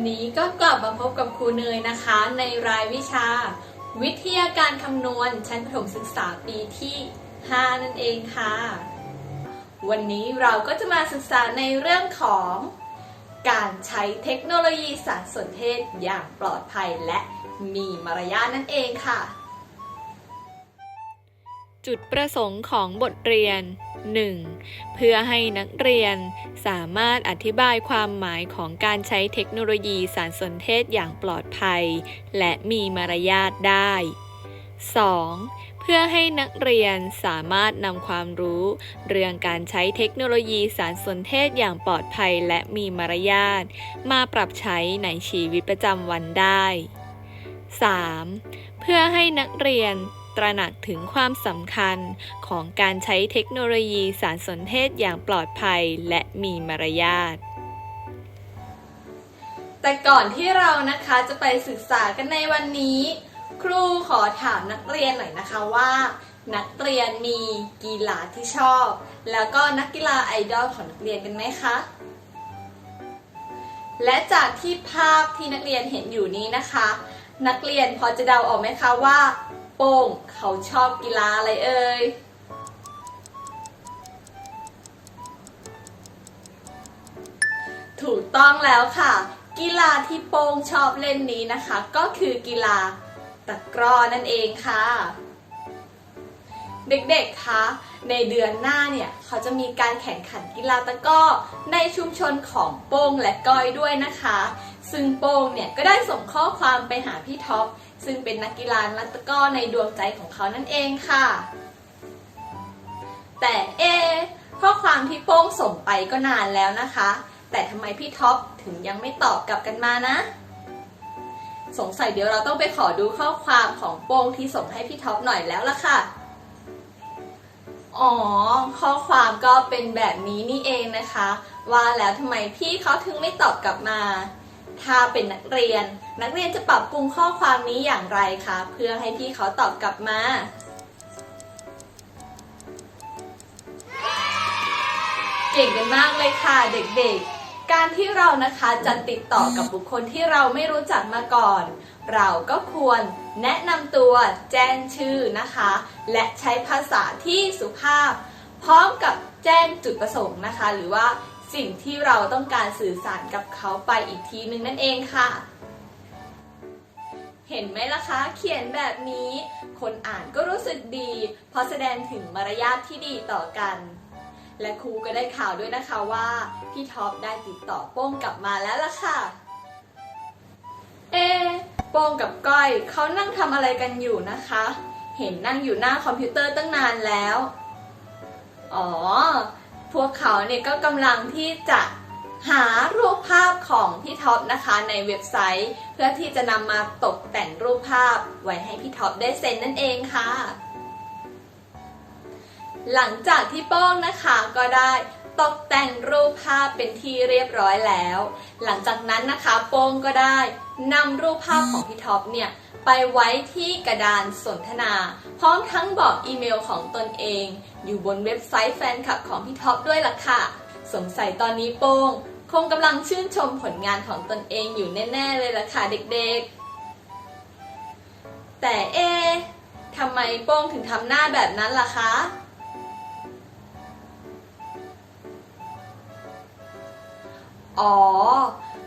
นนี้ก็กลับมาพบกับครูเนยนะคะ ในรายวิชา วิทยาการคำนวณชั้นประถมศึกษาปีที่ 5 นั่นเองค่ะ วันนี้เราก็จะมาศึกษาในเรื่องของการใช้เทคโนโลยีสารสนเทศอย่างปลอดภัยและมีมารยาทนั่นเองค่ะ จุดประสงค์ของบทเรียน 1. เพื่อให้นักเรียนสามารถอธิบายความหมายของการใช้เทคโนโลยีสารสนเทศอย่างปลอดภัย และมีมารยาทได้ 2. เพื่อให้นักเรียนสามารถนำความรู้ เรื่องการใช้เทคโนโลยีสารสนเทศอย่างปลอดภัยและมีมารยาท มาปรับใช้ในชีวิตประจำวันได้ 3. เพื่อให้นักเรียน ตระหนักถึงความสำคัญของการใช้เทคโนโลยีสารสนเทศอย่างปลอดภัยและมีมารยาทแต่ก่อนที่เรานะคะจะไปศึกษากันในวันนี้ ครูขอถามนักเรียนหน่อยนะคะว่า นักเรียนมีกีฬาที่ชอบ แล้วก็นักกีฬาไอดอลของนักเรียนกันไหมคะและจากที่ภาพที่นักเรียนเห็นอยู่นี้นะคะ นักเรียนพอจะเดาออกไหมคะว่า โป้งเขาชอบกีฬาอะไรเอ่ย ถูกต้องแล้วค่ะ กีฬาที่โป้งชอบเล่นนี้นะคะ ก็คือกีฬาตะกร้อนั่นเองค่ะ เด็กๆ คะ ในเดือนหน้าเนี่ย เขาจะมีการแข่งขันกีฬาตะกร้อในชุมชนของโป้งและก้อยด้วยนะคะ ซึ่งโป้งเนี่ยก็ได้ส่งข้อความไปหาพี่ท็อป ซึ่งเป็นนักกีฬานัตะก้อในดวงใจของเขานั่นเองค่ะ แต่เอข้อความที่โป้งส่งไปก็นานแล้วนะคะ แต่ทำไมพี่ท็อปถึงยังไม่ตอบกลับกันมานะ สงสัยเดี๋ยวเราต้องไปขอดูข้อความของโป้งที่ส่งให้พี่ท็อปหน่อยแล้วล่ะค่ะอ๋อ ข้อความก็เป็นแบบนี้นี่เองนะคะ ว่าแล้วทำไมพี่เขาถึงไม่ตอบกลับมา ถ้าเป็นนักเรียน นักเรียนจะปรับปรุงข้อความนี้อย่างไรคะเพื่อให้พี่เขาตอบกลับมา เก่งกันมากเลยค่ะเด็กๆ การที่เรานะคะจะติดต่อกับบุคคลที่เราไม่รู้จักมาก่อน เราก็ควรแนะนำตัวแจ้งชื่อนะคะ และใช้ภาษาที่สุภาพ พร้อมกับแจ้งจุดประสงค์นะคะ หรือว่า สิ่งที่เราต้องการสื่อสารกับเขาไปอีกทีนึงนั่นเองค่ะ เห็นไหมล่ะคะ เขียนแบบนี้ คนอ่านก็รู้สึกดี เพราะแสดงถึงมารยาทที่ดีต่อกัน และครูก็ได้ข่าวด้วยนะคะว่า พี่ท็อปได้ติดต่อโป้งกลับมาแล้วล่ะค่ะ เอโป้งกับก้อยเขานั่งทำอะไรกันอยู่นะคะ เห็นนั่งอยู่หน้าคอมพิวเตอร์ตั้งนานแล้ว อ๋อ พวกเขาเนี่ยก็กำลังที่จะหารูปภาพของพี่ท็อปนะคะในเว็บไซต์ เพื่อที่จะนำมาตกแต่งรูปภาพไว้ให้พี่ท็อปได้เซ็นนั่นเองค่ะ หลังจากที่โป้งนะคะก็ได้ตกแต่งรูปภาพเป็นที่เรียบร้อยแล้ว หลังจากนั้นนะคะโป้งก็ได้นำรูปภาพของพี่ท็อปเนี่ย ไปไว้ที่กระดานสนทนา พร้อมทั้งบอกอีเมลของตนเอง อยู่บนเว็บไซต์แฟนคลับของพี่ท็อปด้วยล่ะค่ะ สงสัยตอนนี้โป้ง คงกำลังชื่นชมผลงานของตนเองอยู่แน่ ๆ เลยล่ะค่ะเด็กๆ แต่เอะทำไมโป้งถึงทำหน้าแบบนั้นล่ะคะอ๋อ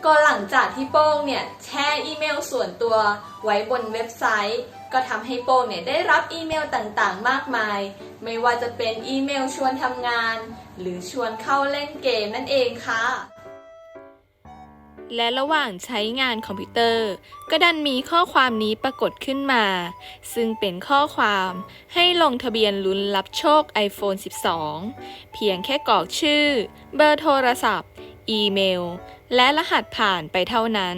ก็หลังจากที่โป้งเนี่ยแชร์อีเมลส่วนตัวไว้บนเว็บไซต์ ก็ทำให้โป้งเนี่ยได้รับอีเมลต่างๆ มากมาย ไม่ว่าจะเป็นอีเมลชวนทำงาน หรือชวนเข้าเล่นเกมนั่นเองค่ะ และระหว่างใช้งานคอมพิวเตอร์ ก็ดันมีข้อความนี้ปรากฏขึ้นมา ซึ่งเป็นข้อความให้ลงทะเบียนลุ้นรับโชค iPhone 12 เพียงแค่กรอกชื่อ เบอร์โทรศัพท์ อีเมล และรหัสผ่านไปเท่านั้น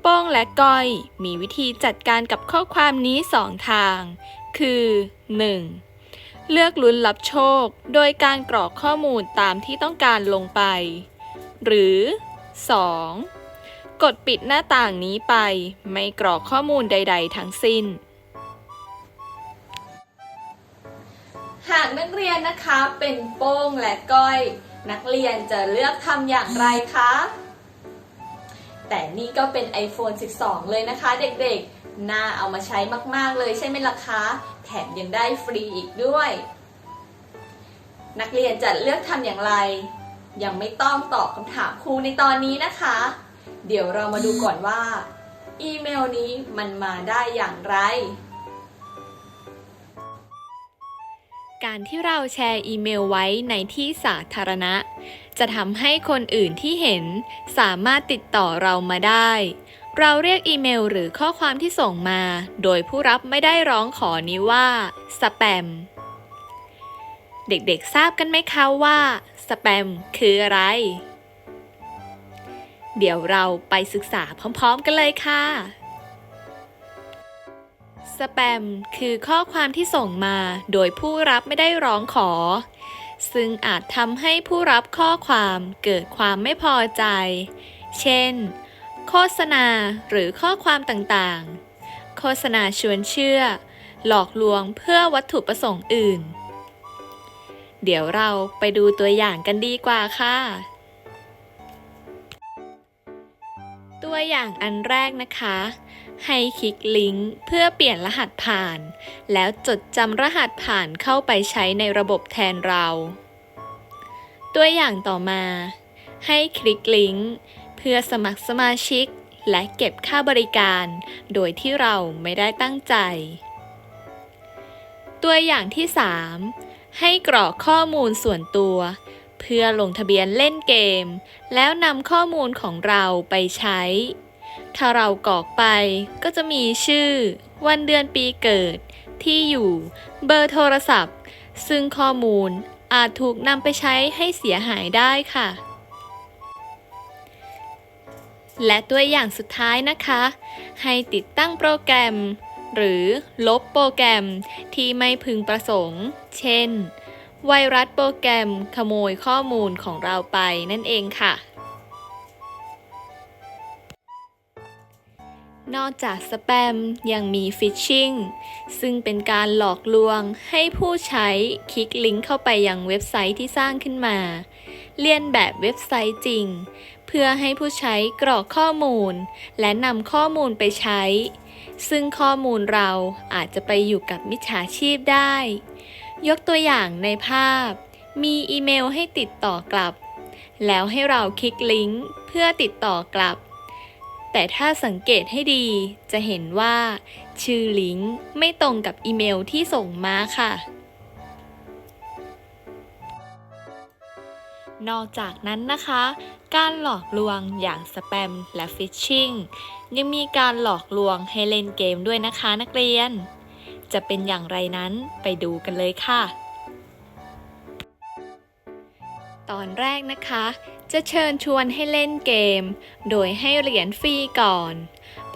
โป้งและก้อยมีวิธีจัดการกับข้อความนี้สองทาง คือ 1. เลือกลุ้นรับโชค โดยการกรอกข้อมูลตามที่ต้องการลงไป หรือ 2. กดปิดหน้าต่างนี้ไป ไม่กรอกข้อมูลใด ๆ ทั้งสิ้นหากนักเรียนนะคะเป็นโป้งและก้อย นักเรียนจะเลือกทำอย่างไรคะ แต่นี่ก็เป็น iPhone 12 เลยนะคะ เด็กๆ น่าเอามาใช้มากๆเลยใช่ไหมล่ะคะ แถมยังได้ฟรีอีกด้วย นักเรียนจะเลือกทำอย่างไร ยังไม่ต้องตอบคำถามครูในตอนนี้นะคะ เดี๋ยวเรามาดูก่อนว่า อีเมลนี้มันมาได้อย่างไร การที่เราแชร์อีเมลไว้ในที่สาธารณะ จะทำให้คนอื่นที่เห็นสามารถติดต่อเรามาได้ เราเรียกอีเมลหรือข้อความที่ส่งมา โดยผู้รับไม่ได้ร้องขอนี้ว่าสแปม เด็กๆทราบกันไหมคะว่าสแปมคืออะไร เดี๋ยวเราไปศึกษาพร้อมๆกันเลยค่ะ สแปม คือข้อความที่ส่งมาโดยผู้รับไม่ได้ร้องขอ ซึ่งอาจทำให้ผู้รับข้อความเกิดความไม่พอใจ เช่น โฆษณาหรือข้อความต่างๆ โฆษณาชวนเชื่อ หลอกลวงเพื่อวัตถุประสงค์อื่น เดี๋ยวเราไปดูตัวอย่างกันดีกว่าค่ะ ตัวอย่างอันแรกนะคะ ให้คลิกลิงก์เพื่อเปลี่ยนรหัสผ่าน แล้วจดจำรหัสผ่านเข้าไปใช้ในระบบแทนเรา ตัวอย่างต่อมา ให้คลิกลิงก์เพื่อสมัครสมาชิก และเก็บค่าบริการ โดยที่เราไม่ได้ตั้งใจ ตัวอย่างที่ 3 ให้กรอกข้อมูลส่วนตัวเพื่อลงทะเบียนเล่นเกม แล้วนำข้อมูลของเราไปใช้ ถ้าเรากรอกไปก็จะมีชื่อ วันเดือนปีเกิด ที่อยู่ เบอร์โทรศัพท์ ซึ่งข้อมูลอาจถูกนำไปใช้ให้เสียหายได้ค่ะ และตัวอย่างสุดท้ายนะคะ ให้ติดตั้งโปรแกรม หรือลบโปรแกรมที่ไม่พึงประสงค์ เช่น ไวรัสโปรแกรมขโมยข้อมูลของเราไปนั่นเองค่ะ นอกจากสแปมยังมีฟิชชิงซึ่งเป็นการหลอกลวงให้ผู้ใช้คลิกลิงก์เข้าไปยังเว็บไซต์ที่สร้างขึ้นมา เลียนแบบเว็บไซต์จริง เพื่อให้ผู้ใช้กรอกข้อมูล และนำข้อมูลไปใช้ ซึ่งข้อมูลเราอาจจะไปอยู่กับมิจฉาชีพได้ ยกตัวอย่างในภาพ มีอีเมลให้ติดต่อกลับ แล้วให้เราคลิกลิงก์เพื่อติดต่อกลับ แต่ถ้าสังเกตให้ดีจะเห็นว่า ชื่อลิงก์ไม่ตรงกับอีเมลที่ส่งมาค่ะ นอกจากนั้นนะคะ การหลอกลวงอย่างสแปมและฟิชชิงยังมีการหลอกลวงให้เล่นเกมด้วยนะคะนักเรียน จะเป็นอย่างไรนั้นไปดูกันเลยค่ะ ตอนแรกนะคะ จะเชิญชวนให้เล่นเกม โดยให้เหรียญฟรีก่อน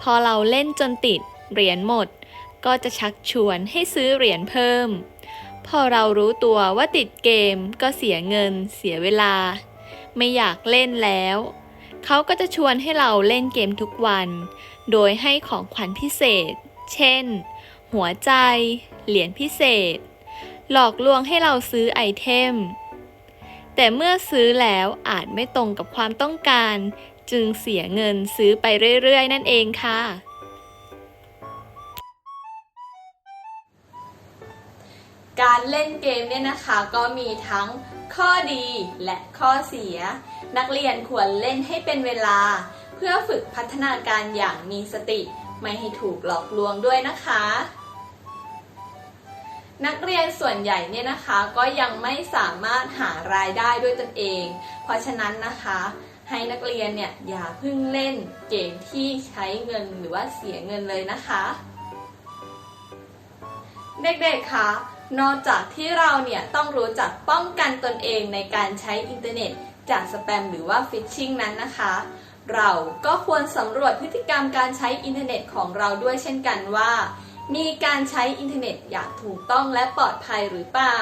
พอเราเล่นจนติดเหรียญหมด ก็จะชักชวนให้ซื้อเหรียญเพิ่ม พอเรารู้ตัวว่าติดเกมก็เสียเงิน เสียเวลา ไม่อยากเล่นแล้ว เขาก็จะชวนให้เราเล่นเกมทุกวัน โดยให้ของขวัญพิเศษ เช่น หัวใจ เหรียญพิเศษ หลอกลวงให้เราซื้อไอเทม แต่เมื่อซื้อแล้วอาจไม่ตรงกับความต้องการ จึงเสียเงินซื้อไปเรื่อยๆ นั่นเองค่ะ การเล่นเกมเนี่ยนะคะก็มีทั้งข้อดีและข้อเสีย นักเรียนควรเล่นให้เป็นเวลา เพื่อฝึกพัฒนาการอย่างมีสติ ไม่ให้ถูกหลอกลวงด้วยนะคะ นักเรียนส่วนใหญ่เนี่ยนะคะก็ยังไม่สามารถหารายได้ด้วยตนเอง เพราะฉะนั้นนะคะให้นักเรียนเนี่ยอย่าเพิ่งเล่นเกมที่ใช้เงินหรือว่าเสียเงินเลยนะคะ เด็กๆคะนอกจากที่เราเนี่ยต้องรู้จักป้องกันตนเองในการใช้อินเทอร์เน็ต จากสแปมหรือว่าฟิชชิงนั้นนะคะ เราก็ควรสำรวจพฤติกรรมการใช้อินเทอร์เน็ตของเราด้วยเช่นกันว่า มีการใช้อินเทอร์เน็ตอย่างถูกต้องและปลอดภัยหรือเปล่า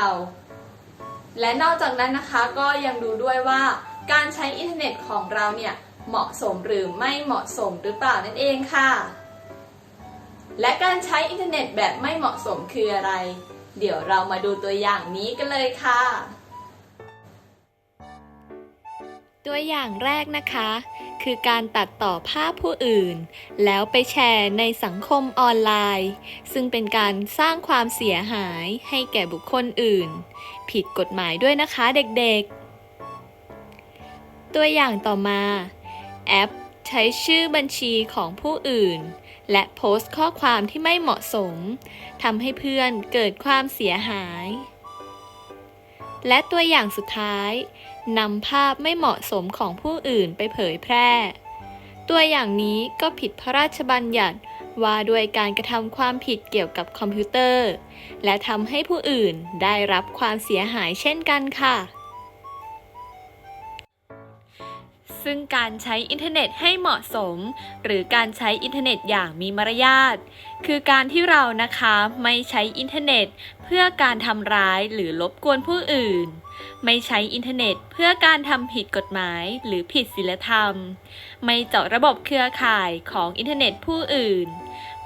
และนอกจากนั้นนะคะก็ยังดูด้วยว่าการใช้อินเทอร์เน็ตของเราเนี่ยเหมาะสมหรือไม่เหมาะสมหรือเปล่านั่นเองค่ะ และการใช้อินเทอร์เน็ตแบบไม่เหมาะสมคืออะไร เดี๋ยวเรามาดูตัวอย่างนี้กันเลยค่ะ ตัวอย่างแรกนะคะ คือการตัดต่อภาพผู้อื่น แล้วไปแชร์ในสังคมออนไลน์ ซึ่งเป็นการสร้างความเสียหายให้แก่บุคคลอื่น ผิดกฎหมายด้วยนะคะเด็กๆ ตัวอย่างต่อมา แอปใช้ชื่อบัญชีของผู้อื่น และโพสต์ข้อความที่ไม่เหมาะสมทำให้เพื่อนเกิดความเสียหาย และตัวอย่างสุดท้าย นำภาพไม่เหมาะสมของผู้อื่นไปเผยแพร่ ตัวอย่างนี้ก็ผิดพระราชบัญญัติว่าด้วยการกระทำความผิดเกี่ยวกับคอมพิวเตอร์ และทำให้ผู้อื่นได้รับความเสียหายเช่นกันค่ะ ซึ่งการใช้อินเทอร์เน็ตให้เหมาะสม หรือการใช้อินเทอร์เน็ตอย่างมีมารยาท คือการที่เรานะคะไม่ใช้อินเทอร์เน็ต เพื่อการทำร้ายหรือรบกวนผู้อื่น ไม่ใช้อินเทอร์เน็ตเพื่อการทำผิดกฎหมายหรือผิดศีลธรรม ไม่เจาะระบบเครือข่ายของอินเทอร์เน็ตผู้อื่น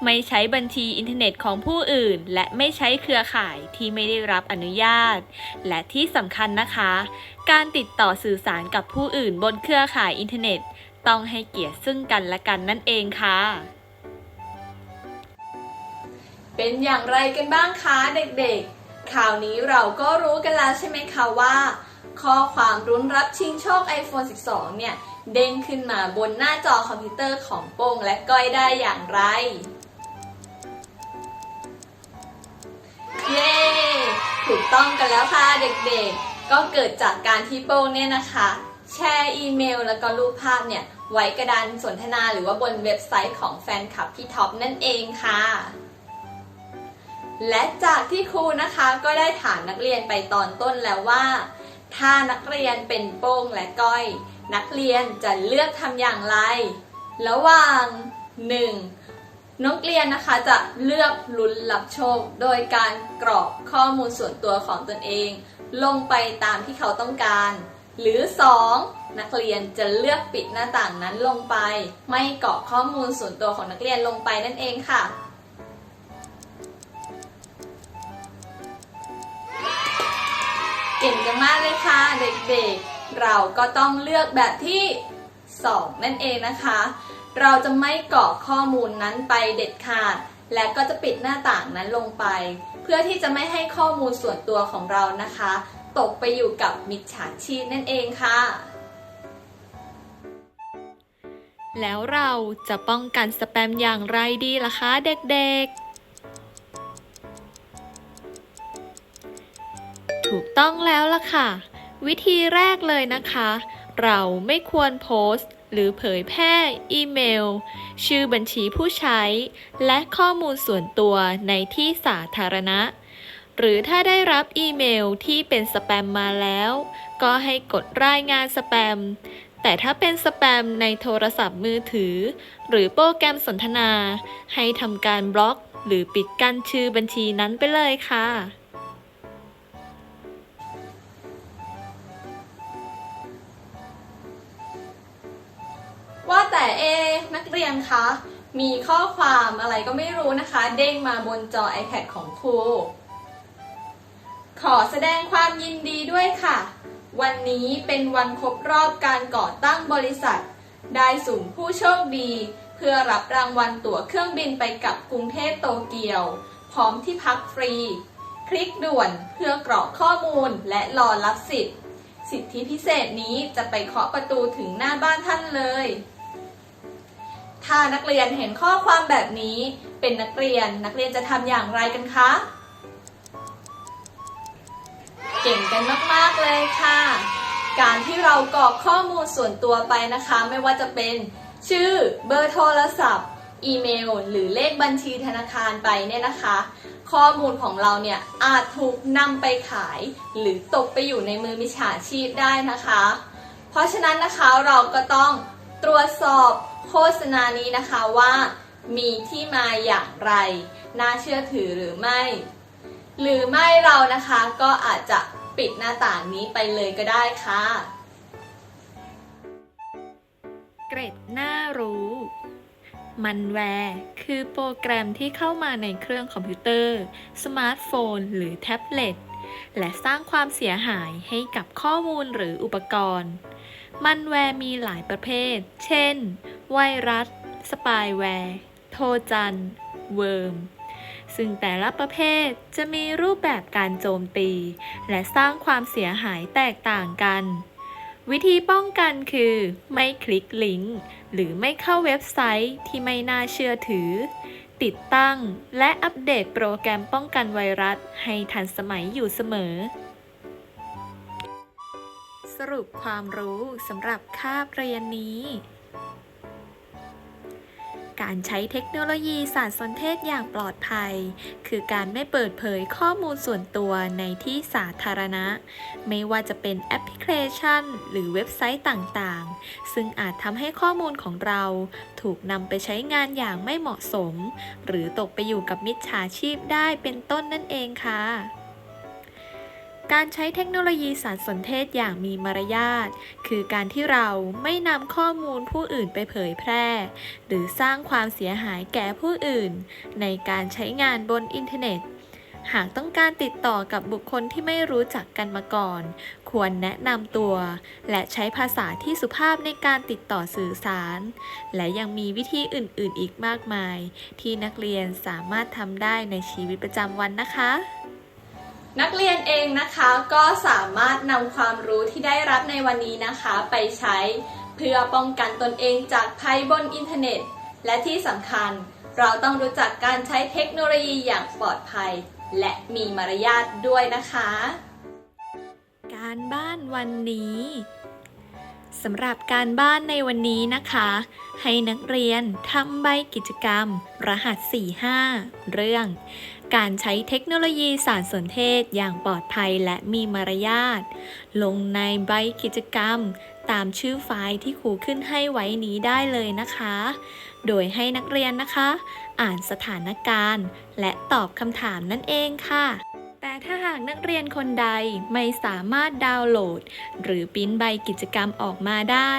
ไม่ใช้บัญชีอินเทอร์เน็ตของผู้อื่น และไม่ใช้เครือข่ายที่ไม่ได้รับอนุญาต และที่สำคัญนะคะ การติดต่อสื่อสารกับผู้อื่นบนเครือข่ายอินเทอร์เน็ต ต้องให้เกียรติซึ่งกันและกันนั่นเองค่ะเป็นอย่างไรกันบ้างคะเด็กๆ ข่าวนี้เราก็รู้กันแล้วใช่ไหมคะว่า ข้อความรุ้นรับชิงโชค iPhone 12 เนี่ย เด้งขึ้นมาบนหน้าจอคอมพิวเตอร์ของโป้งและก้อยได้อย่างไร เย้ ถูกต้องกันแล้วค่ะเด็กๆ ก็เกิดจากการที่โป้งเนี่ยนะคะ แชร์อีเมลแล้วก็รูปภาพเนี่ย ไว้กระดานสนทนาหรือว่าบนเว็บไซต์ของแฟนคลับพี่ท็อปนั่นเองค่ะ และจากที่ครูนะคะก็ได้ถามนักเรียนไปตอนต้นแล้วว่า ถ้านักเรียนเป็นโป้งและก้อย นักเรียนจะเลือกทำอย่างไร ระหว่าง 1. นักเรียนนะคะจะเลือกลุ้นรับโชค โดยการกรอกข้อมูลส่วนตัวของตนเอง ลงไปตามที่เขาต้องการ หรือ 2. นักเรียนจะเลือกปิดหน้าต่างนั้นลงไป ไม่กรอกข้อมูลส่วนตัวของนักเรียนลงไปนั่นเองค่ะ เก่งกันมากเลยค่ะเด็กๆ เราก็ต้องเลือกแบบที่ 2 นั่นเองนะคะ เราจะไม่กรอกข้อมูลนั้นไปเด็ดขาด และก็จะปิดหน้าต่างนั้นลงไป เพื่อที่จะไม่ให้ข้อมูลส่วนตัวของเรานะคะ ตกไปอยู่กับมิจฉาชีพนั่นเองค่ะ แล้วเราจะป้องกันสแปมอย่างไรดีล่ะคะเด็กๆ ถูกต้องแล้วล่ะค่ะ วิธีแรกเลยนะคะ เราไม่ควรโพสต์ หรือเผยแพร่อีเมล ชื่อบัญชีผู้ใช้ และข้อมูลส่วนตัวในที่สาธารณะ หรือถ้าได้รับอีเมลที่เป็นสแปมมาแล้ว ก็ให้กดรายงานสแปม แต่ถ้าเป็นสแปมในโทรศัพท์มือถือ หรือโปรแกรมสนทนา ให้ทำการบล็อก หรือปิดกั้นชื่อบัญชีนั้นไปเลยค่ะ ว่าแต่เอ นักเรียนคะ มีข้อความอะไรก็ไม่รู้นะคะ เด้งมาบนจอ iPad ของครู ขอแสดงความยินดีด้วยค่ะ วันนี้เป็นวันครบรอบการก่อตั้งบริษัท ได้สุ่มผู้โชคดี เพื่อรับรางวัลตั๋วเครื่องบินไปกับกรุงเทพโตเกียว พร้อมที่พักฟรี คลิกด่วนเพื่อกรอกข้อมูลและรอรับสิทธิ์สิทธิพิเศษนี้จะไปเคาะประตูถึงหน้าบ้านท่านเลย ถ้านักเรียนเห็นข้อความแบบนี้เป็นนักเรียนนักเรียนจะทำอย่างไรกันคะ เก่งกันมากๆเลยค่ะ การที่เรากรอกข้อมูลส่วนตัวไปนะคะ ไม่ว่าจะเป็นชื่อเบอร์โทรศัพท์ อีเมล หรือเลขบัญชีธนาคารไปเนี่ยนะคะ ข้อมูลของเราเนี่ยอาจถูกนำไปขาย หรือตกไปอยู่ในมือมิจฉาชีพได้นะคะ เพราะฉะนั้นนะคะเราก็ต้องตรวจสอบ โฆษณานี้นะคะว่า มีที่มาอย่างไร น่าเชื่อถือหรือไม่ หรือไม่เรานะคะก็อาจจะปิดหน้าต่างนี้ไปเลยก็ได้ค่ะ เกร็ดน่ารู้มันแวร์คือโปรแกรมที่เข้ามาในเครื่องคอมพิวเตอร์ สมาร์ทโฟน หรือแท็บเล็ต และสร้างความเสียหายให้กับข้อมูลหรืออุปกรณ์ มันแวร์มีหลายประเภท เช่น ไวรัส สปายแวร์ โทจัน เวิร์ม ซึ่งแต่ละประเภทจะมีรูปแบบการโจมตี และสร้างความเสียหายแตกต่างกัน วิธีป้องกันคือ ไม่คลิกลิงก์ หรือไม่เข้าเว็บไซต์ที่ไม่น่าเชื่อถือ ติดตั้งและอัปเดตโปรแกรมป้องกันไวรัส ให้ทันสมัยอยู่เสมอสรุปความรู้สำหรับคาบเรียนนี้ การใช้เทคโนโลยีสารสนเทศอย่างปลอดภัย คือการไม่เปิดเผยข้อมูลส่วนตัวในที่สาธารณะ ไม่ว่าจะเป็นแอปพลิเคชัน หรือเว็บไซต์ต่างๆ ซึ่งอาจทำให้ข้อมูลของเราถูกนำไปใช้งานอย่างไม่เหมาะสม หรือตกไปอยู่กับมิจฉาชีพได้เป็นต้นนั่นเองค่ะ การใช้เทคโนโลยีสารสนเทศอย่างมีมารยาท คือการที่เราไม่นำข้อมูลผู้อื่นไปเผยแพร่ หรือสร้างความเสียหายแก่ผู้อื่น ในการใช้งานบนอินเทอร์เน็ต หากต้องการติดต่อกับบุคคลที่ไม่รู้จักกันมาก่อน ควรแนะนำตัว และใช้ภาษาที่สุภาพในการติดต่อสื่อสาร และยังมีวิธีอื่น ๆ อีกมากมาย ที่นักเรียนสามารถทำได้ในชีวิตประจำวันนะคะ นักเรียนเองนะคะก็สามารถนำความรู้ที่ได้รับในวันนี้นะคะ ไปใช้เพื่อป้องกันตนเองจากภัยบนอินเทอร์เน็ต และที่สำคัญ เราต้องรู้จักการใช้เทคโนโลยีอย่างปลอดภัย และมีมารยาทด้วยนะคะ การบ้านวันนี้สำหรับการบ้านในวันนี้นะคะ ให้นักเรียนทำใบกิจกรรม รหัส 45 เรื่อง การใช้เทคโนโลยีสารสนเทศอย่างปลอดภัยและมีมารยาท ลงในใบกิจกรรม ตามชื่อไฟล์ที่ครูขึ้นให้ไว้นี้ได้เลยนะคะ โดยให้นักเรียนนะคะ อ่านสถานการณ์ และตอบคำถามนั่นเองค่ะแต่ถ้าหากนักเรียนคนใดไม่สามารถดาวน์โหลด หรือปริ้นใบกิจกรรมออกมาได้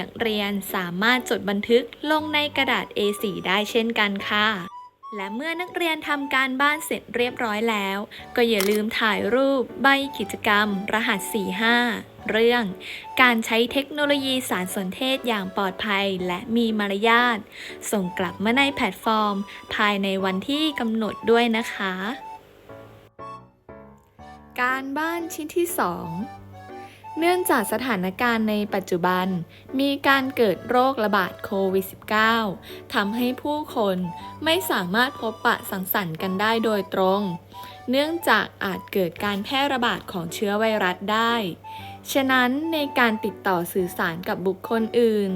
นักเรียนสามารถจดบันทึกลงในกระดาษ A4 ได้เช่นกันค่ะ และเมื่อนักเรียนทำการบ้านเสร็จเรียบร้อยแล้ว ก็อย่าลืมถ่ายรูปใบกิจกรรม รหัส 45 เรื่อง การใช้เทคโนโลยีสารสนเทศอย่างปลอดภัยและมีมารยาท ส่งกลับมาในแพลตฟอร์ม ภายในวันที่กำหนดด้วยนะคะ การบ้านชิ้นที่ 2 เนื่องจากสถานการณ์ในปัจจุบัน มีการเกิดโรคระบาดโควิด -19 ทำให้ผู้คนไม่สามารถพบปะสังสรรค์กันได้โดยตรง เนื่องจากอาจเกิดการแพร่ระบาดของเชื้อไวรัสได้ ฉะนั้นในการติดต่อสื่อสารกับบุคคลอื่น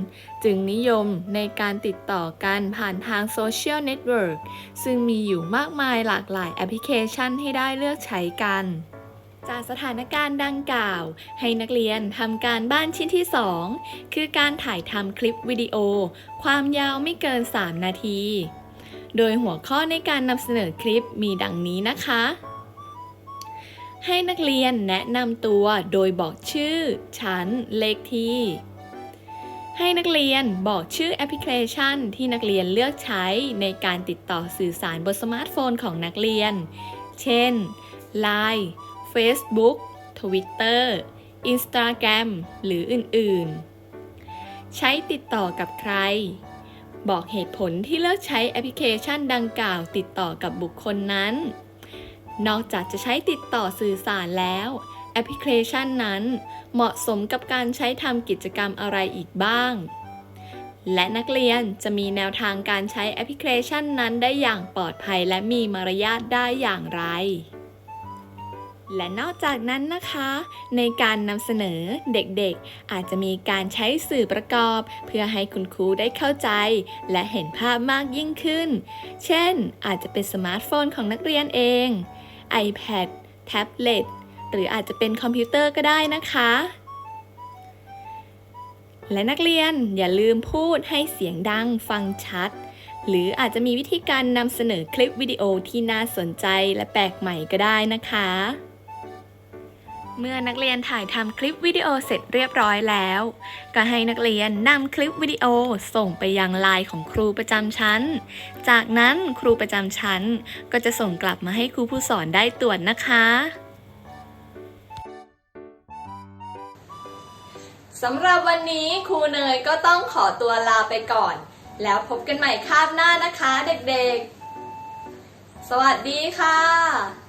จึงนิยมในการติดต่อกันผ่านทางโซเชียลเน็ตเวิร์กซึ่งมีอยู่มากมายหลากหลายแอปพลิเคชันให้ได้เลือกใช้กัน จากสถานการณ์ดังกล่าว ให้นักเรียนทำการบ้านชิ้นที่ 2 คือการถ่ายทำคลิปวิดีโอ ความยาวไม่เกิน 3 นาที โดยหัวข้อในการนำเสนอคลิปมีดังนี้นะคะ ให้นักเรียนแนะนำตัวโดยบอกชื่อ ชั้น เลขที่ ให้นักเรียนบอกชื่อแอปพลิเคชัน ที่นักเรียนเลือกใช้ในการติดต่อสื่อสารบนสมาร์ทโฟนของนักเรียน เช่น Line Facebook Twitter Instagram หรืออื่นๆ ใช้ติดต่อกับใคร บอกเหตุผลที่เลือกใช้แอปพลิเคชันดังกล่าวติดต่อกับบุคคลนั้น นอกจากจะใช้ติดต่อสื่อสารแล้ว แอปพลิเคชันนั้น เหมาะสมกับการใช้ทำกิจกรรมอะไรอีกบ้างและนักเรียนจะมีแนวทางการใช้แอปพลิเคชันนั้นได้อย่างปลอดภัยและมีมารยาทได้อย่างไร และนอกจากนั้นนะคะ ในการนำเสนอเด็กๆ อาจจะมีการใช้สื่อประกอบ เพื่อให้คุณครูได้เข้าใจ และเห็นภาพมากยิ่งขึ้น เช่น อาจจะเป็นสมาร์ทโฟนของนักเรียนเอง iPad แท็บเล็ตหรืออาจจะเป็นคอมพิวเตอร์ก็ได้นะคะ และนักเรียนอย่าลืมพูดให้เสียงดังฟังชัด หรืออาจจะมีวิธีการนำเสนอคลิปวิดีโอที่น่าสนใจและแปลกใหม่ก็ได้นะคะ เมื่อนักเรียนถ่ายทำคลิปวิดีโอเสร็จเรียบร้อยแล้ว ก็ให้นักเรียนนำคลิปวิดีโอส่งไปยังไลน์ของครูประจำชั้น จากนั้นครูประจำชั้นก็จะส่งกลับมาให้ครูผู้สอนได้ตรวจนะคะสำหรับวันนี้ครูเนยก็ต้องขอตัวลาไปก่อน แล้วพบกันใหม่คาบหน้านะคะเด็กๆ สวัสดีค่ะ